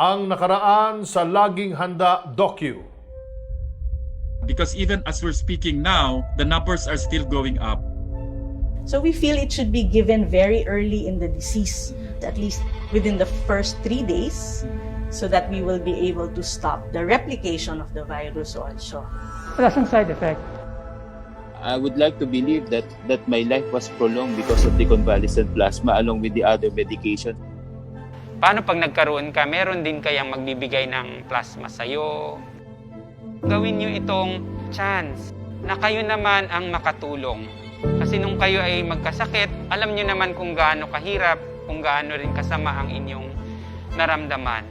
Ang nakaraan sa Laging Handa Docu. because even as we're speaking now, the numbers are still going up. So we feel it should be given very early in the disease, at least within the first three days, so that we will be able to stop the replication of the virus also. Wala siyang side effect. I would like to believe that that my life was prolonged because of the convalescent plasma along with the other medication. Paano pag nagkaroon ka, meron din kayang magbibigay ng plasma sa'yo? Gawin nyo itong chance na kayo naman ang makatulong. Kasi nung kayo ay magkasakit, alam nyo naman kung gaano kahirap, kung gaano rin kasama ang inyong naramdaman.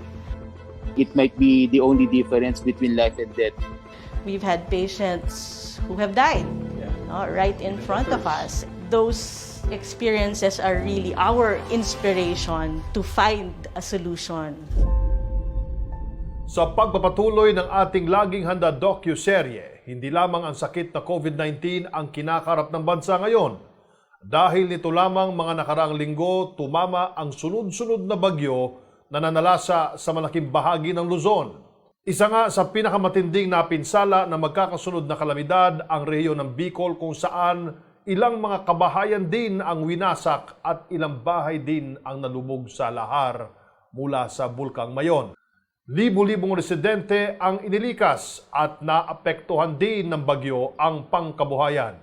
It might be the only difference between life and death. We've had patients who have died uh, right in front of us. Those experiences are really our inspiration to find a solution. Sa pagpapatuloy ng ating Laging Handa docu-serye, hindi lamang ang sakit na COVID-19 ang kinakarap ng bansa ngayon. Dahil nito lamang mga nakaraang linggo, tumama ang sunod-sunod na bagyo na nanalasa sa malaking bahagi ng Luzon. Isa nga sa pinakamatinding napinsala na magkakasunod na kalamidad ang rehiyon ng Bicol kung saan ilang mga kabahayan din ang winasak at ilang bahay din ang nalubog sa lahar mula sa Bulkang Mayon. Libo-libong residente ang inilikas at naapektuhan din ng bagyo ang pangkabuhayan.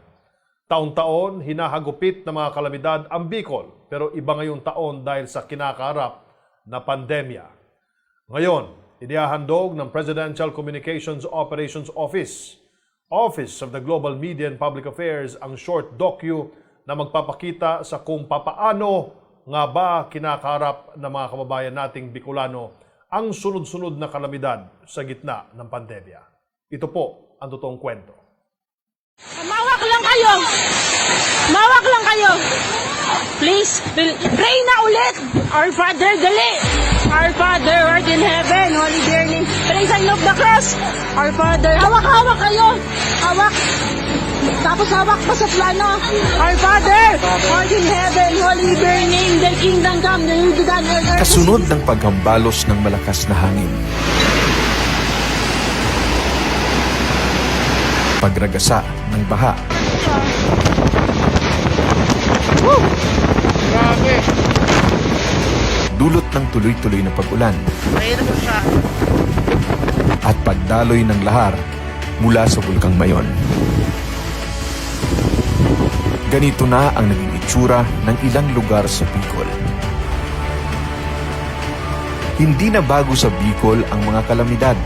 Taon-taon, hinahagupit ng mga kalamidad ang Bicol, pero iba ngayong taon dahil sa kinakarap na pandemya. Ngayon, inihahandog ng Presidential Communications Operations Office, Office of the Global Media and Public Affairs ang short docu na magpapakita sa kung papaano nga ba kinakarap ng mga kababayan nating Bicolano ang sunod-sunod na kalamidad sa gitna ng pandemya. Ito po ang totoong kwento. Mawak lang kayo! Mawak lang kayo! Please, pray na ulit! Our Father, dali! Our Father, who art in heaven, holy be your name. Pray sign of the cross! Our Father, hawak-hawak kayo! Hawak! Tapos hawak pa sa plano. Our Father, art in heaven, holy be your name. Thy kingdom come, thy will be done on earth. Kasunod ng paghambalos ng malakas na hangin. Pagragasa ng baha. Dulot ng tuloy-tuloy na pag-ulan. At pagdaloy ng lahar mula sa Bulkang Mayon. Ganito na ang naging itsura ng ilang lugar sa Bicol. Hindi na bago sa Bicol ang mga kalamidad.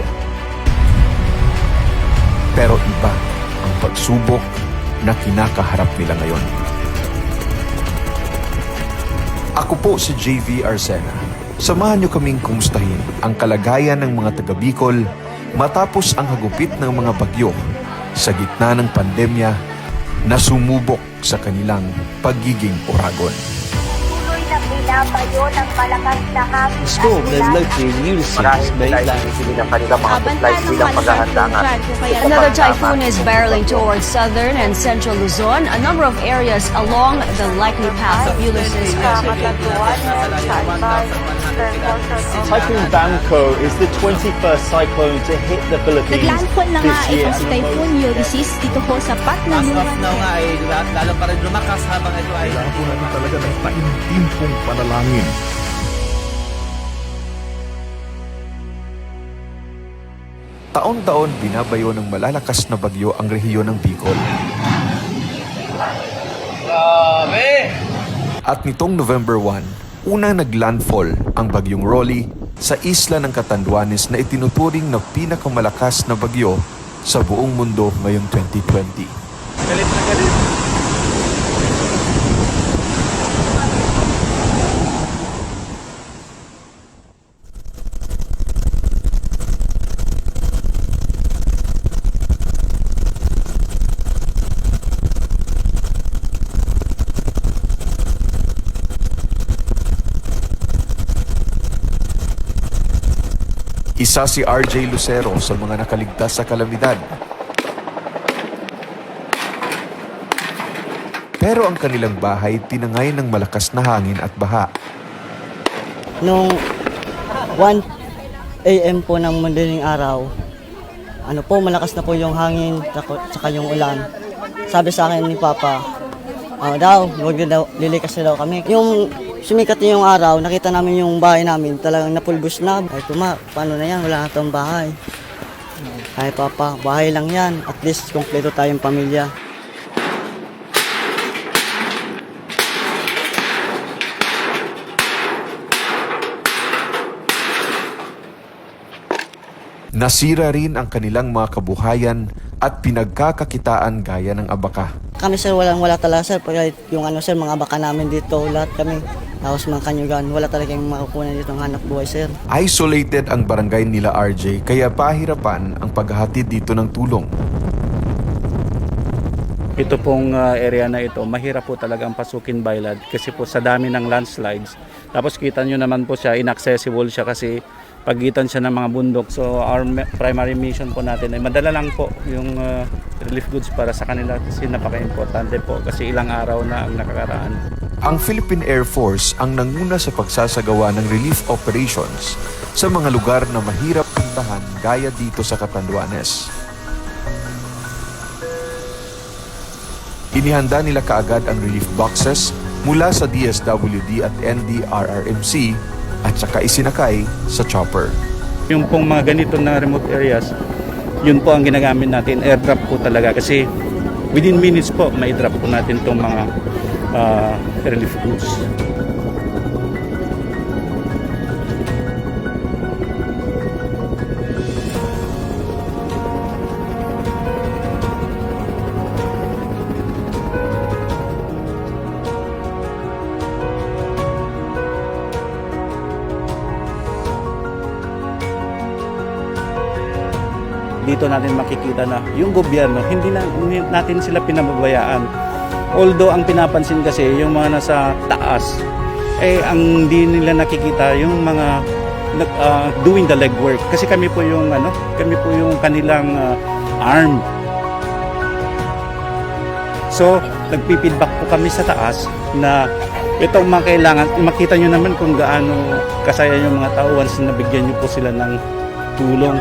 Pero iba ang pagsubok na kinakaharap nila ngayon. Ako po si JV Arsena. Samahan niyo kaming kumustahin ang kalagayan ng mga taga Bicol matapos ang hagupit ng mga bagyo sa gitna ng pandemya na sumubok sa kanilang pagiging oragon. Binabayo ng malakas na hangin at ulan. Another typhoon is barreling towards southern and central Luzon. A number of areas along the likely path of Ulysses ng Salbay, Typhoon Bangko is the 21st cyclone to hit the Philippines Naglandfall na nga this year. itong si Typhoon Ulysses dito po sa Patnanuan. lalo pa rin lumakas habang ito ay Kailangan po natin talaga ng taimtimpong panalangin. Taon-taon binabayo ng malalakas na bagyo ang rehiyon ng Bicol. At nitong November 1, unang naglandfall ang bagyong Rolly sa isla ng Catanduanes na itinuturing na pinakamalakas na bagyo sa buong mundo ngayong 2020. galit na galit. Isa si RJ Lucero sa mga nakaligtas sa kalamidad. Pero ang kanilang bahay tinangay ng malakas na hangin at baha. Nung 1 AM po ng madaling araw, ano po, malakas na po yung hangin, tsaka- yung ulan. Sabi sa akin ni Papa, ah daw, huwag na daw, lilikas na daw kami. Yung sumikat na yung araw, nakita namin yung bahay namin, talagang napulbos na. Ay, tuma, paano na yan? Wala na tong bahay. Ay, Papa, bahay lang yan. At least, kompleto tayong pamilya. Nasira rin ang kanilang mga kabuhayan at pinagkakakitaan gaya ng abaka. Kami sir, walang wala talaga sir. Pag yung ano sir, mga baka namin dito, lahat kami. Tapos mga kanyugan, wala talaga yung makukunan dito ng hanap buhay sir. Isolated ang barangay nila RJ kaya pahirapan ang paghahatid dito ng tulong. Ito pong uh, area na ito, mahirap po talaga ang pasukin Bailad kasi po sa dami ng landslides. Tapos kita nyo naman po siya, inaccessible siya kasi pagitan siya ng mga bundok. So our primary mission po natin ay madala lang po yung uh, relief goods para sa kanila kasi napaka-importante po kasi ilang araw na ang nakakaraan. Ang Philippine Air Force ang nanguna sa pagsasagawa ng relief operations sa mga lugar na mahirap puntahan gaya dito sa Catanduanes. Inihanda nila kaagad ang relief boxes mula sa DSWD at NDRRMC at saka isinakay sa chopper. Yung pong mga ganito na remote areas, yun po ang ginagamit natin, airdrop po talaga kasi within minutes po, ma-drop po natin itong mga uh, relief goods. Dito natin makikita na yung gobyerno, hindi, na, natin sila pinababayaan. Although ang pinapansin kasi yung mga nasa taas, eh ang di nila nakikita yung mga nag- ah, doing the legwork. Kasi kami po yung ano, kami po yung kanilang ah, arm. So, nagpipidback po kami sa taas na itong mga kailangan, makita nyo naman kung gaano kasaya yung mga tao once na nabigyan nyo po sila ng tulong.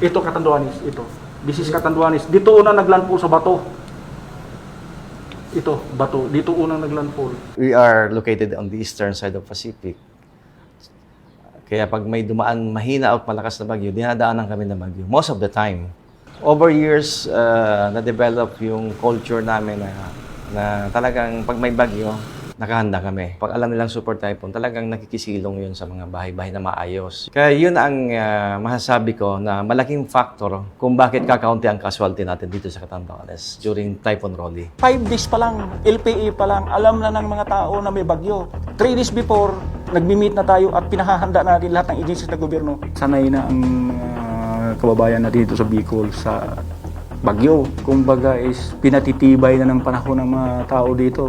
Ito Katanduanis, ito. This is Katanduanis. Dito unang naglandfall sa bato. Ito, bato. Dito unang naglandfall. We are located on the eastern side of Pacific. Kaya pag may dumaan mahina at malakas na bagyo, dinadaanan kami ng bagyo. Most of the time. Over years, uh, na-develop yung culture namin na, na talagang pag may bagyo, nakahanda kami. Pag alam nilang super typhoon, talagang nakikisilong yun sa mga bahay-bahay na maayos. Kaya yun ang uh, masasabi ko na malaking factor kung bakit kakaunti ang casualty natin dito sa Catanduanes during Typhoon Rolly. Five days pa lang, LPE pa lang, alam na ng mga tao na may bagyo. Three days before, nagmi-meet na tayo at pinahahanda natin lahat ng agencies ng gobyerno. Sanay na ang mga kababayan natin dito sa Bicol sa bagyo. Kumbaga is pinatitibay na ng panahon ng mga tao dito.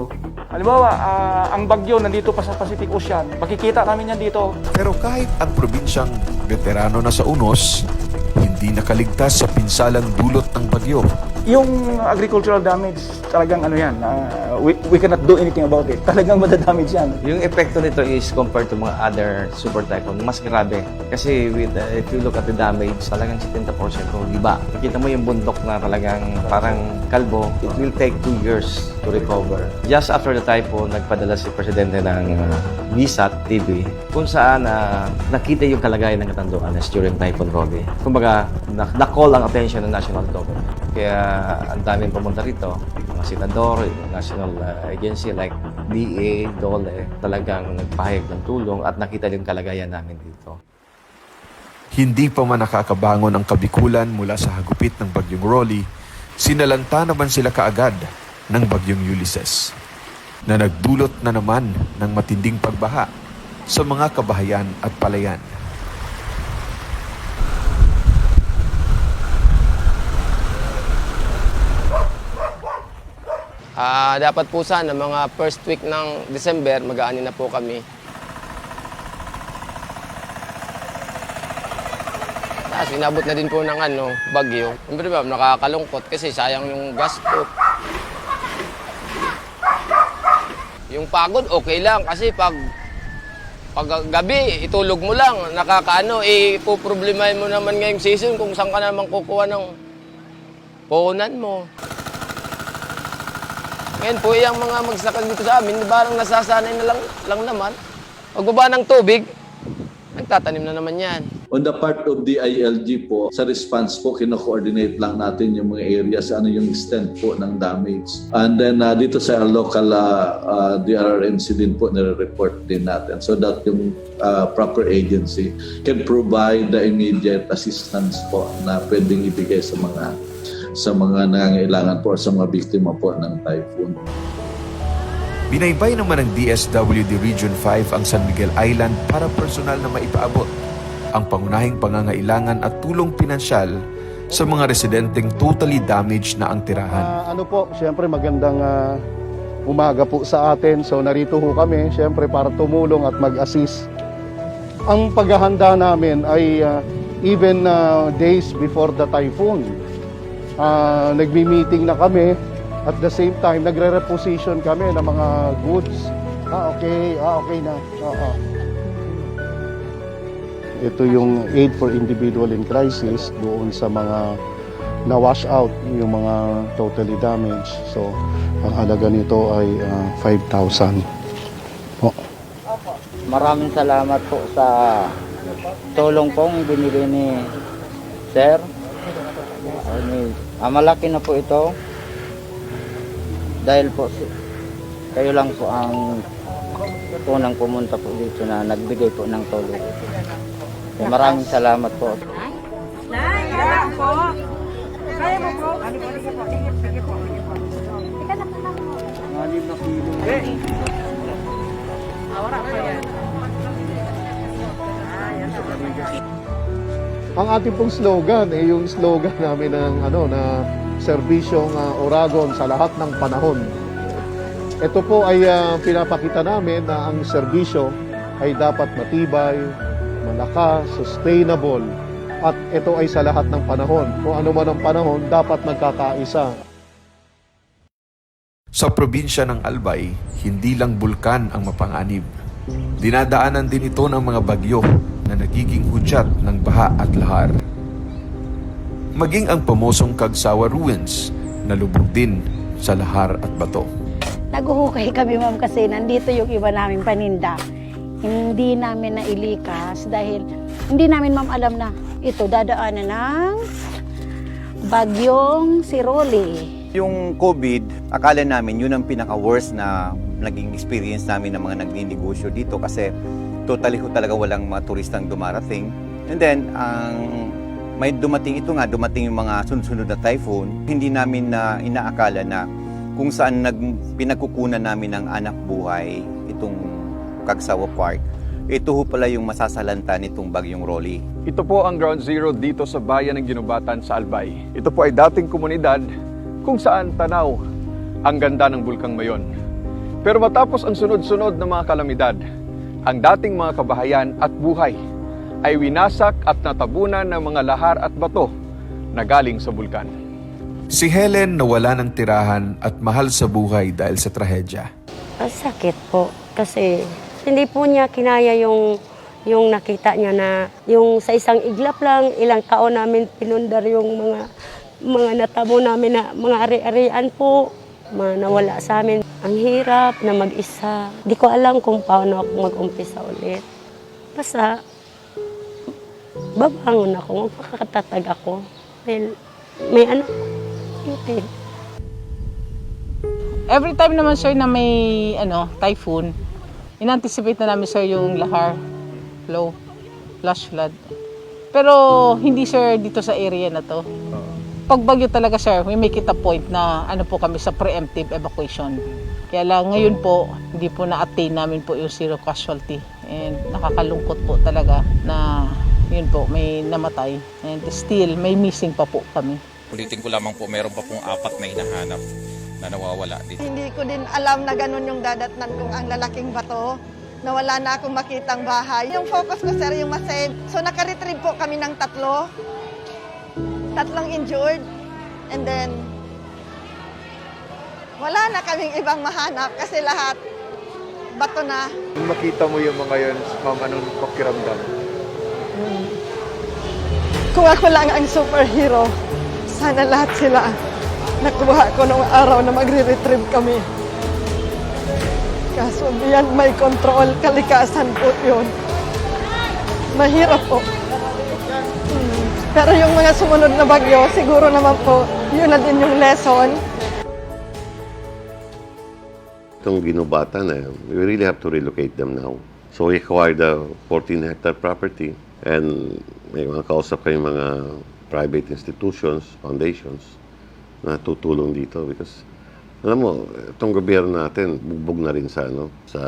Halimbawa, ah, ang bagyo nandito pa sa Pacific Ocean. Makikita namin yan dito. Pero kahit ang probinsyang veterano na sa unos, hindi nakaligtas sa pinsalang dulot ng bagyo. Yung agricultural damage, talagang ano yan, ah, we, we cannot do anything about it. Talagang madadamage yan. Yung epekto nito is compared to mga other super typhoon, mas grabe. Kasi with, uh, if you look at the damage, talagang 70% o iba. Nakita mo yung bundok na talagang parang kalbo, it will take two years to recover. Just after the typhoon, nagpadala si Presidente ng uh, VSAT TV kung saan uh, nakita yung kalagayan ng Catanduanes during Typhoon Rolly. Kumbaga, na- na-call ang attention ng national government. Kaya ang daming pumunta rito, mga senador, national uh, agency like DA, DOLE, talagang nagpahayag ng tulong at nakita yung kalagayan namin dito. Hindi pa man nakakabangon ang kabikulan mula sa hagupit ng bagyong Rolly, sinalanta naman sila kaagad ng bagyong Ulysses na nagdulot na naman ng matinding pagbaha sa mga kabahayan at palayan. Ah, dapat po sana mga first week ng December mag-aani na po kami. Tapos inabot na din po ng ano, bagyo. Siyempre ba, nakakalungkot kasi sayang yung gasto. Yung pagod, okay lang. Kasi pag pag gabi, itulog mo lang, nakakaano, eh, puproblemahin mo naman ngayong season kung saan ka naman kukuha ng puhunan mo. Ngayon po, yung mga magsakal dito sa amin, parang nasasanay na lang, lang naman. Pagbaba ng tubig, nagtatanim na naman yan. On the part of the ILG po, sa response po, kino-coordinate lang natin yung mga areas, ano yung extent po ng damage. And then uh, dito sa local uh, uh, DRRMC din po, nire-report din natin so that yung uh, proper agency can provide the immediate assistance po na pwedeng ibigay sa mga sa mga nangangailangan po sa mga biktima po ng typhoon. Binaybay naman ng DSWD Region 5 ang San Miguel Island para personal na maipaabot ang pangunahing pangangailangan at tulong pinansyal sa mga residenteng totally damaged na ang tirahan. Ah, ano po, siyempre magandang ah, umaga po sa atin. So narito ho kami, siyempre para tumulong at mag-assist. Ang paghahanda namin ay ah, even ah, days before the typhoon. Ah, nagmi-meeting na kami at the same time nagre-reposition kami ng mga goods. Ah, okay, ah, okay na. Oo. Ito yung aid for individual in crisis doon sa mga na-wash out, yung mga totally damaged. So, ang halaga nito ay ah, 5,000. Po. Maraming salamat po sa tulong pong binili ni Sir. Ano, ah, malaki na po ito. Dahil po si- kayo lang po ang unang pumunta po dito na nagbigay po ng tulong. Kaya maraming salamat po. Nay, kaya po. Kaya mo po. Ano po, sige po, sige po, sige po. Teka lang, lang. Anim na kilo. Awara pa yan. Ang ating pong slogan, eh, yung slogan namin ng ano, na serbisyong ah, Oragon sa lahat ng panahon. Ito po ay ah, pinapakita namin na ang serbisyo ay dapat matibay, malakas, sustainable, at ito ay sa lahat ng panahon. Kung ano man ang panahon, dapat nagkakaisa. Sa probinsya ng Albay, hindi lang bulkan ang mapanganib. Dinadaanan din ito ng mga bagyo na nagiging hudyat ng baha at lahar. Maging ang pamosong Kagsawa Ruins na lubog din sa lahar at bato. Naguhukay kami ma'am kasi nandito yung iba naming paninda. Hindi namin na ilikas dahil hindi namin ma'am alam na ito dadaanan ng bagyong si Rolly. Yung COVID, akala namin yun ang pinaka-worst na naging experience namin ng mga nagninegosyo dito kasi totally ho talaga walang mga turistang dumarating. And then, ang may dumating ito nga, dumating yung mga sunod-sunod na typhoon, hindi namin na inaakala na kung saan nag, pinagkukunan namin ng anak buhay itong Kagsawa Park. Ito ho pala yung masasalanta nitong bagyong Rolly. Ito po ang ground zero dito sa bayan ng Ginubatan sa Albay. Ito po ay dating komunidad kung saan tanaw ang ganda ng Bulkang Mayon. Pero matapos ang sunod-sunod na mga kalamidad, ang dating mga kabahayan at buhay ay winasak at natabunan ng mga lahar at bato na galing sa bulkan. Si Helen nawala ng tirahan at mahal sa buhay dahil sa trahedya. Ang sakit po kasi hindi po niya kinaya yung yung nakita niya na yung sa isang iglap lang ilang taon namin pinundar yung mga mga natamo namin na mga ari-arian po mga nawala sa amin. Ang hirap na mag-isa. Di ko alam kung paano ako mag-umpisa ulit. Basta, babangon ako, magpakatatag ako. Dahil may ano, yun Every time naman sir na may ano, typhoon, in-anticipate na namin sir yung lahar, flow, flash flood. Pero hindi sir dito sa area na to. Pag bagyo talaga sir, we make it a point na ano po kami sa preemptive evacuation. Kaya lang ngayon po, hindi po na-attain namin po yung zero casualty. And nakakalungkot po talaga na yun po, may namatay. And still, may missing pa po kami. Ulitin ko lamang po, meron pa pong apat na hinahanap na nawawala dito. Hindi ko din alam na ganun yung dadatnan kong ang lalaking bato na wala na akong makitang bahay. Yung focus ko, sir, yung masave. So, naka-retrieve po kami ng tatlo. Tatlong injured. And then, wala na kaming ibang mahanap kasi lahat bato na. Nung makita mo yung mga yun, ma'am, anong pakiramdam? Kung ako lang ang superhero, sana lahat sila nakuha ko nung araw na magre-retrieve kami. Kaso beyond my control, kalikasan po yun. Mahirap po. Pero yung mga sumunod na bagyo, siguro naman po, yun na din yung lesson. Itong ginubata na we really have to relocate them now. So we acquired a 14 hectare property and may mga kausap kayong mga private institutions, foundations na tutulong dito because alam mo, itong gobyerno natin bugbog na rin sa ano, sa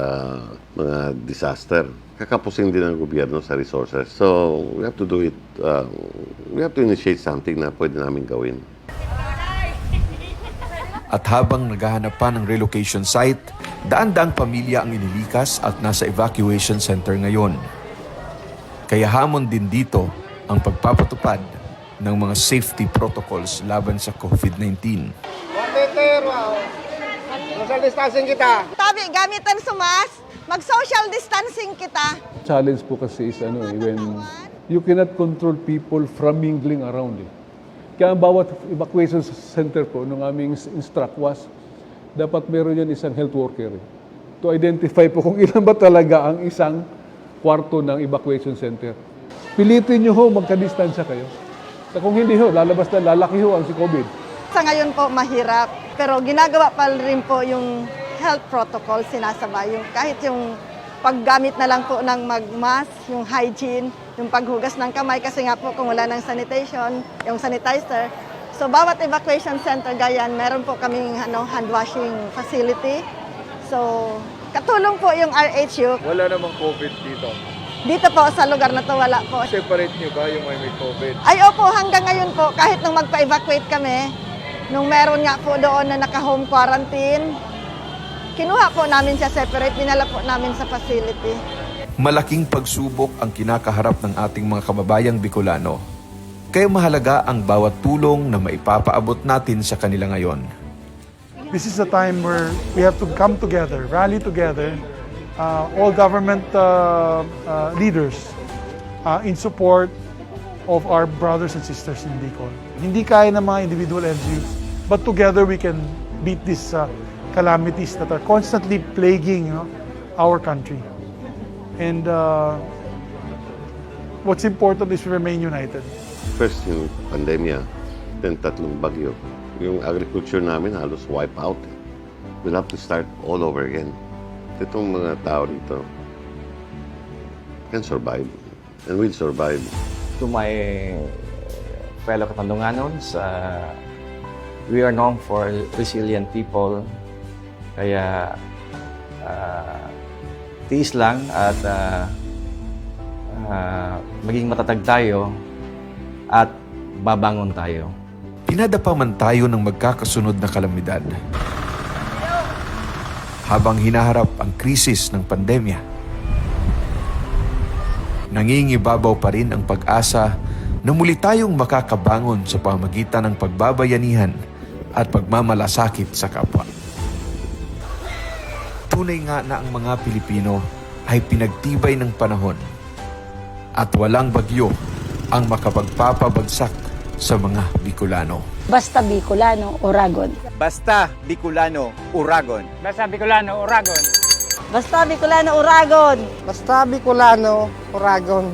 mga disaster. Kakapusin din ang gobyerno sa resources. So, we have to do it, uh, we have to initiate something na pwede namin gawin. At habang naghahanap pa ng relocation site, daan-daang pamilya ang inilikas at nasa evacuation center ngayon. Kaya hamon din dito ang pagpapatupad ng mga safety protocols laban sa COVID-19. Social distancing kita. Tabi, gamitan sumas. Mag-social distancing kita. challenge po kasi is ano eh, when you cannot control people from mingling around eh. Kaya ang bawat evacuation center po nung aming instruct was, dapat meron yan isang health worker eh, to identify po kung ilan ba talaga ang isang kwarto ng evacuation center. Pilitin nyo ho, magka-distansya kayo. Sa kung hindi ho, lalabas na lalaki ho ang si COVID. Sa ngayon po, mahirap. Pero ginagawa pa rin po yung health protocol, sinasabay. Yung, kahit yung paggamit na lang po ng mag-mask, yung hygiene, yung paghugas ng kamay kasi nga po kung wala ng sanitation, yung sanitizer. So bawat evacuation center gayan, meron po kaming ano, hand washing facility. So katulong po yung RHU. Wala namang COVID dito. Dito po sa lugar na to wala po. Separate nyo ba yung may may COVID? Ay opo, hanggang ngayon po, kahit nung magpa-evacuate kami, nung meron nga po doon na naka-home quarantine, kinuha po namin siya separate, dinala po namin sa facility. Malaking pagsubok ang kinakaharap ng ating mga kababayang Bicolano. Kaya mahalaga ang bawat tulong na maipapaabot natin sa kanila ngayon. This is a time where we have to come together, rally together, uh, all government uh, uh, leaders uh, in support of our brothers and sisters in Bicol. Hindi kaya ng mga individual LGUs, but together we can beat these uh, calamities that are constantly plaguing you know, our country. And uh, what's important is we remain united. First yung pandemya, then tatlong bagyo. Yung agriculture namin halos wipe out. We'll have to start all over again. Itong mga tao dito can survive and will survive. To my fellow Katandunganons, uh, we are known for resilient people. Kaya uh, tiis lang at uh, uh, maging matatag tayo at babangon tayo. Pinadapa man tayo ng magkakasunod na kalamidad. Habang hinaharap ang krisis ng pandemya, nangingibabaw pa rin ang pag-asa na muli tayong makakabangon sa pamagitan ng pagbabayanihan at pagmamalasakit sa kapwa. Tunay nga na ang mga Pilipino ay pinagtibay ng panahon at walang bagyo ang makapagpapabagsak sa mga Bicolano. Basta Bicolano, Oragon. Basta Bicolano, Uragon. Basta Bicolano, Uragon. Basta Bicolano, Uragon! Basta Bicolano, Uragon.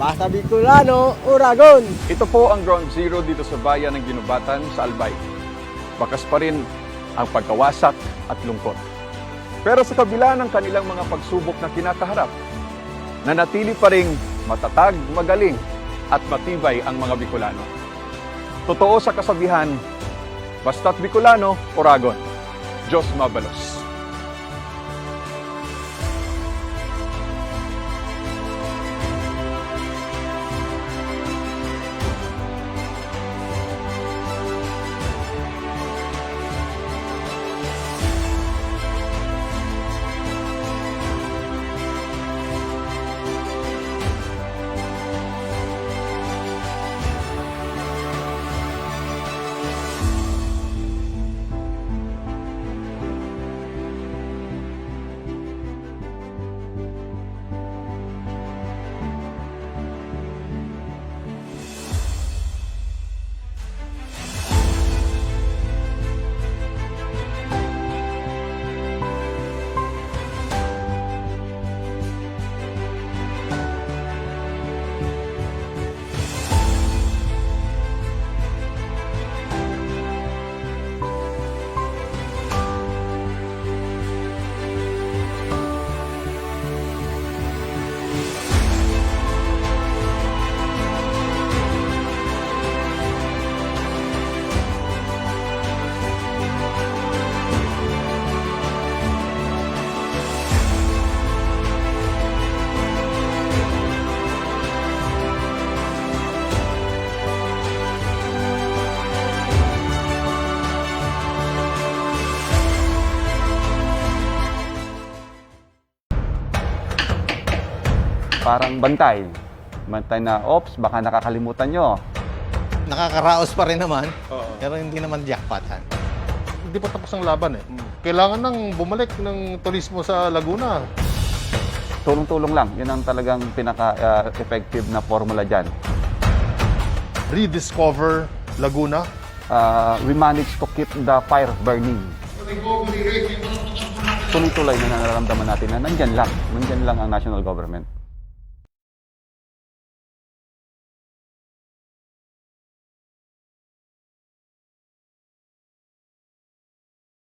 Basta Bicolano, Uragon! Ito po ang ground zero dito sa bayan ng Ginubatan sa Albay. Bakas pa rin ang pagkawasak at lungkot. Pero sa kabila ng kanilang mga pagsubok na kinakaharap, nanatili pa rin matatag, magaling at matibay ang mga Bicolano. Totoo sa kasabihan, basta't Bicolano, Oragon. Diyos mabalos. Parang bantay. Bantay na, ops, baka nakakalimutan nyo. Nakakaraos pa rin naman, pero hindi naman jackpotan. Hindi pa tapos ang laban eh. Kailangan nang bumalik ng turismo sa Laguna. Tulong-tulong lang, yun ang talagang pinaka-effective na formula dyan. Rediscover Laguna. Uh, we managed to keep the fire burning. Tuloy-tuloy na nararamdaman natin na nandyan lang, nandyan lang ang national government.